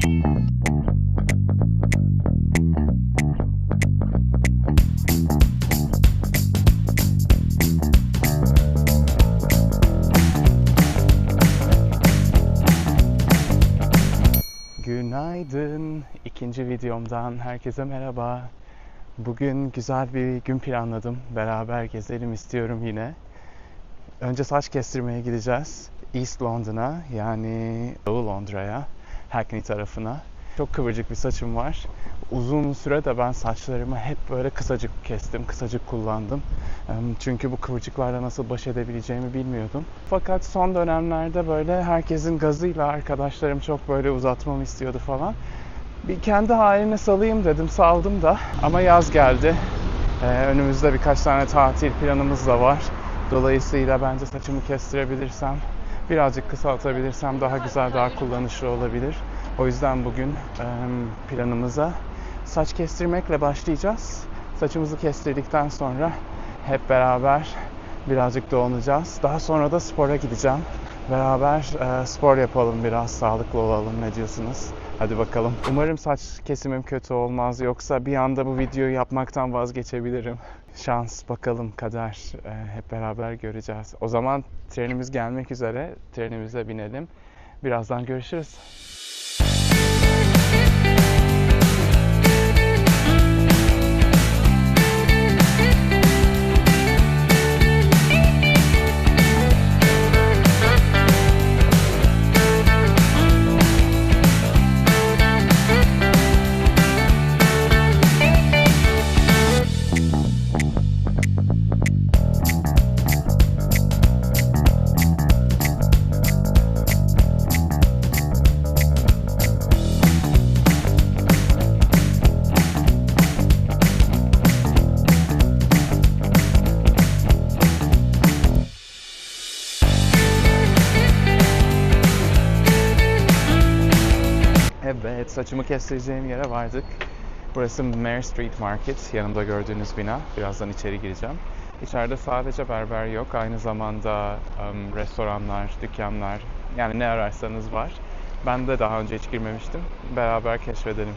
Günaydın. İkinci videomdan herkese merhaba. Bugün güzel bir gün planladım. Beraber gezelim istiyorum yine. Önce saç kestirmeye gideceğiz. East London'a yani Doğu Londra'ya, Hackney tarafına. Çok kıvırcık bir saçım var. Uzun süre de ben saçlarımı hep böyle kısacık kestim, kısacık kullandım. Çünkü bu kıvırcıklarla nasıl baş edebileceğimi bilmiyordum. Fakat son dönemlerde böyle herkesin gazıyla arkadaşlarım çok böyle uzatmamı istiyordu falan. Bir kendi haline salayım dedim, saldım da. Ama yaz geldi. Ee, önümüzde birkaç tane tatil planımız da var. Dolayısıyla bence saçımı kestirebilirsem, birazcık kısaltabilirsem daha güzel, daha kullanışlı olabilir. O yüzden bugün planımıza saç kestirmekle başlayacağız. Saçımızı kestirdikten sonra hep beraber birazcık dolanacağız. Daha sonra da spora gideceğim. Beraber spor yapalım biraz, sağlıklı olalım. Ne diyorsunuz? Hadi bakalım. Umarım saç kesimim kötü olmaz. Yoksa bir anda bu videoyu yapmaktan vazgeçebilirim. Şans bakalım kader. E, hep beraber göreceğiz. O zaman trenimiz gelmek üzere. Trenimize binelim. Birazdan görüşürüz. Saçımı kestireceğim yere vardık. Burası Mare Street Market. Yanımda gördüğünüz bina. Birazdan içeri gireceğim. İçeride sadece berber yok. Aynı zamanda em, restoranlar, dükkanlar, yani ne ararsanız var. Ben de daha önce hiç girmemiştim. Beraber keşfedelim.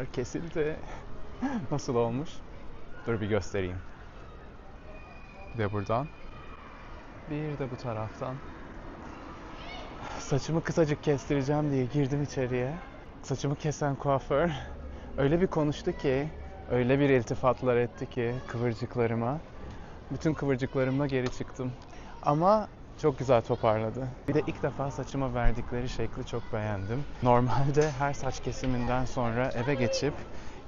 Saçlar kesildi. Nasıl olmuş? Dur bir göstereyim. Bir de buradan. Bir de bu taraftan. Saçımı kısacık kestireceğim diye girdim içeriye. Saçımı kesen kuaför öyle bir konuştu ki, öyle bir iltifatlar etti ki kıvırcıklarıma. Bütün kıvırcıklarımla geri çıktım. Ama çok güzel toparladı. Bir de ilk defa saçıma verdikleri şekli çok beğendim. Normalde her saç kesiminden sonra eve geçip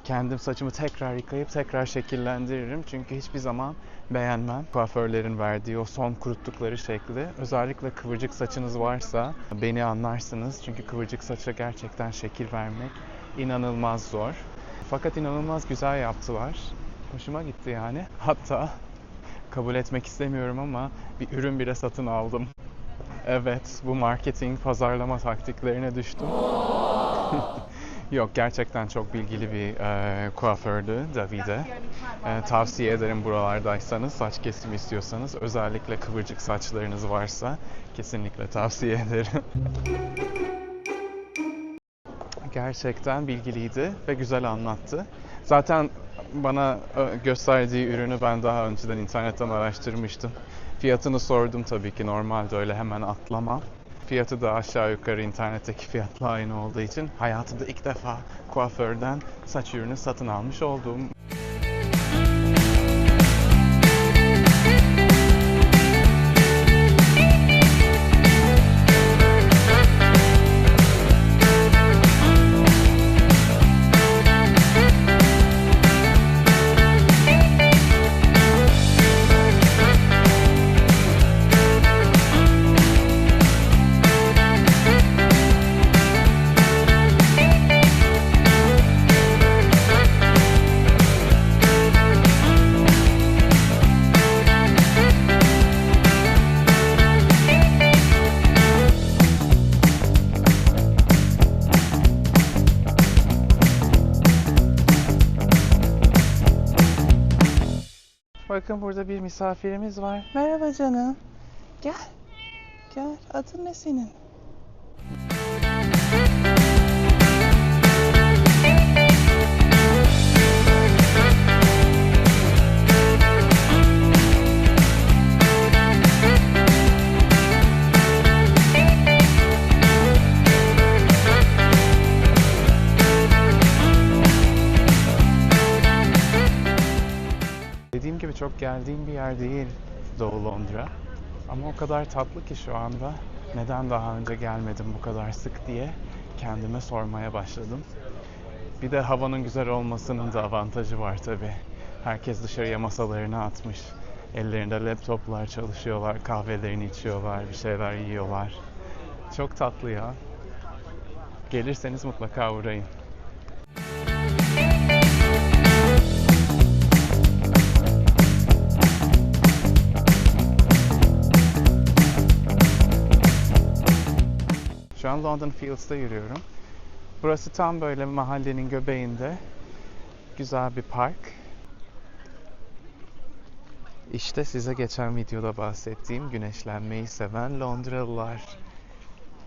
kendim saçımı tekrar yıkayıp tekrar şekillendiririm. Çünkü hiçbir zaman beğenmem kuaförlerin verdiği o son kuruttukları şekli. Özellikle kıvırcık saçınız varsa beni anlarsınız. Çünkü kıvırcık saça gerçekten şekil vermek inanılmaz zor. Fakat inanılmaz güzel yaptılar. Hoşuma gitti yani. Hatta kabul etmek istemiyorum ama bir ürün bile satın aldım. Evet, bu marketing, pazarlama taktiklerine düştüm. Yok, gerçekten çok bilgili bir e, kuafördü Davide. E, tavsiye ederim buralardaysanız, saç kesimi istiyorsanız, özellikle kıvırcık saçlarınız varsa kesinlikle tavsiye ederim. Gerçekten bilgiliydi ve güzel anlattı. Zaten bana e, gösterdiği ürünü ben daha önceden internetten araştırmıştım. Fiyatını sordum tabii ki normalde öyle hemen atlamam. Fiyatı da aşağı yukarı internetteki fiyatla aynı olduğu için hayatımda ilk defa kuaförden saç ürünü satın almış oldum. Bakın burada bir misafirimiz var. Merhaba canım. Gel. Gel. Adın ne senin? Çok geldiğim bir yer değil Doğu Londra. Ama o kadar tatlı ki şu anda neden daha önce gelmedim bu kadar sık diye kendime sormaya başladım. Bir de havanın güzel olmasının da avantajı var tabi. Herkes dışarıya masalarını atmış. Ellerinde laptoplar çalışıyorlar, kahvelerini içiyorlar, bir şeyler yiyorlar. Çok tatlı ya. Gelirseniz mutlaka uğrayın. An London Fields'ta yürüyorum. Burası tam böyle mahallenin göbeğinde. Güzel bir park. İşte size geçen videoda bahsettiğim güneşlenmeyi seven Londralılar.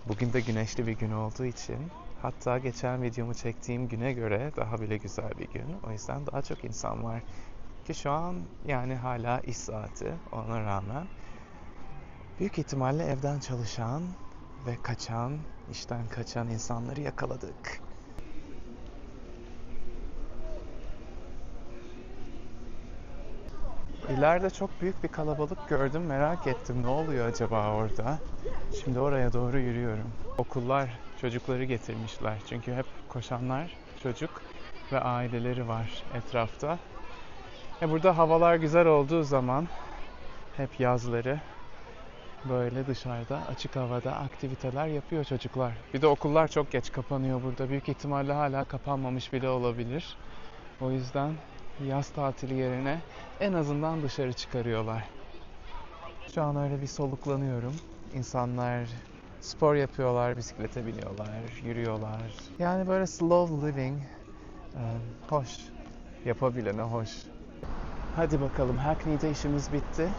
Bugün de güneşli bir gün olduğu için hatta geçen videomu çektiğim güne göre daha bile güzel bir gün. O yüzden daha çok insan var. Ki şu an yani hala iş saati ona rağmen büyük ihtimalle evden çalışan ve kaçan, işten kaçan insanları yakaladık. İleride çok büyük bir kalabalık gördüm. Merak ettim ne oluyor acaba orada. Şimdi oraya doğru yürüyorum. Okullar çocukları getirmişler. Çünkü hep koşanlar çocuk ve aileleri var etrafta. E burada havalar güzel olduğu zaman hep yazları böyle dışarıda açık havada aktiviteler yapıyor çocuklar. Bir de okullar çok geç kapanıyor burada. Büyük ihtimalle hala kapanmamış bile olabilir. O yüzden yaz tatili yerine en azından dışarı çıkarıyorlar. Şu an öyle bir soluklanıyorum. İnsanlar spor yapıyorlar, bisiklete biniyorlar, yürüyorlar. Yani böyle slow living, e, hoş. Yapabilene hoş. Hadi bakalım Hackney'de işimiz bitti.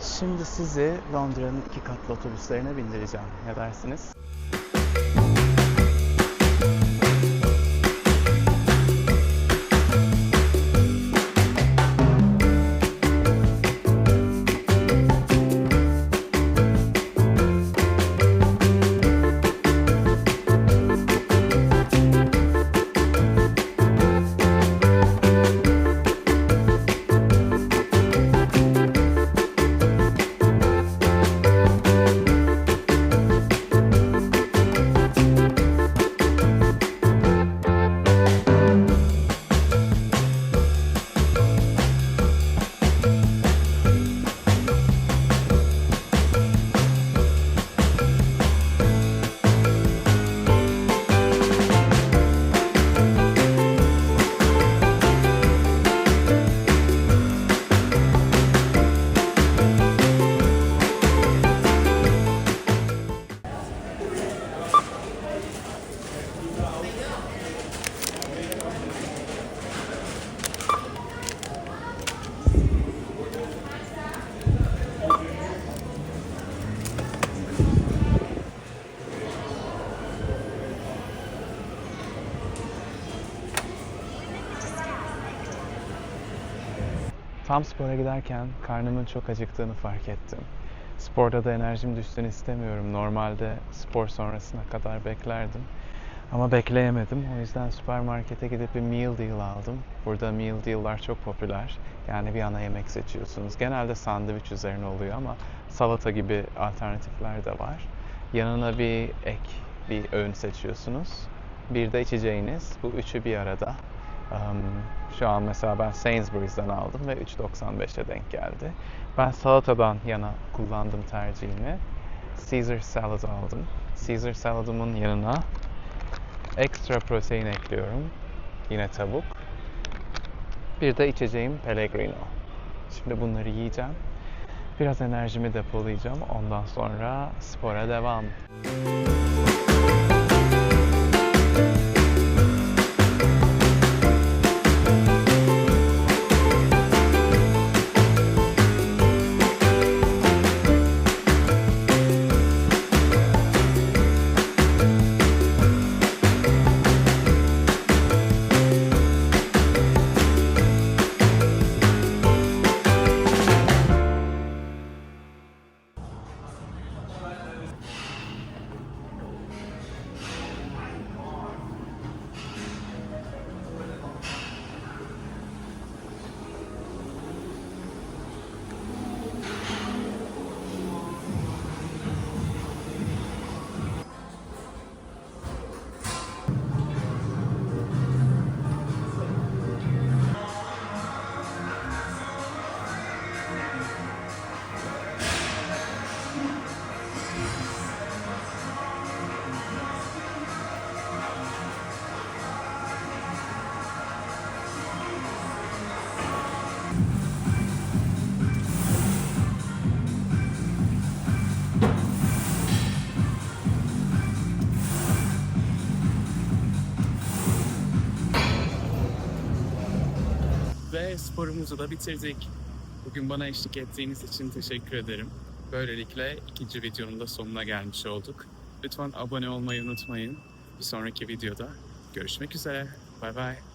Şimdi sizi Londra'nın iki katlı otobüslerine bindireceğim. Ne dersiniz? Tam spora giderken karnımın çok acıktığını fark ettim. Sporda da enerjim düşsün istemiyorum. Normalde spor sonrasına kadar beklerdim. Ama bekleyemedim. O yüzden süpermarkete gidip bir meal deal aldım. Burada meal deal'lar çok popüler. Yani bir ana yemek seçiyorsunuz. Genelde sandviç üzerine oluyor ama salata gibi alternatifler de var. Yanına bir ek, bir öğün seçiyorsunuz. Bir de içeceğiniz. Bu üçü bir arada. Şu an mesela ben Sainsbury's'den aldım ve 3.95'e denk geldi. Ben salatadan yana kullandım tercihimi. Caesar salad aldım. Caesar saladımın yanına ekstra protein ekliyorum. Yine tavuk. Bir de içeceğim Pellegrino. Şimdi bunları yiyeceğim. Biraz enerjimi depolayacağım. Ondan sonra spora devam. Ve sporumuzu da bitirdik. Bugün bana eşlik ettiğiniz için teşekkür ederim. Böylelikle ikinci videonun da sonuna gelmiş olduk. Lütfen abone olmayı unutmayın. Bir sonraki videoda görüşmek üzere. Bay bay.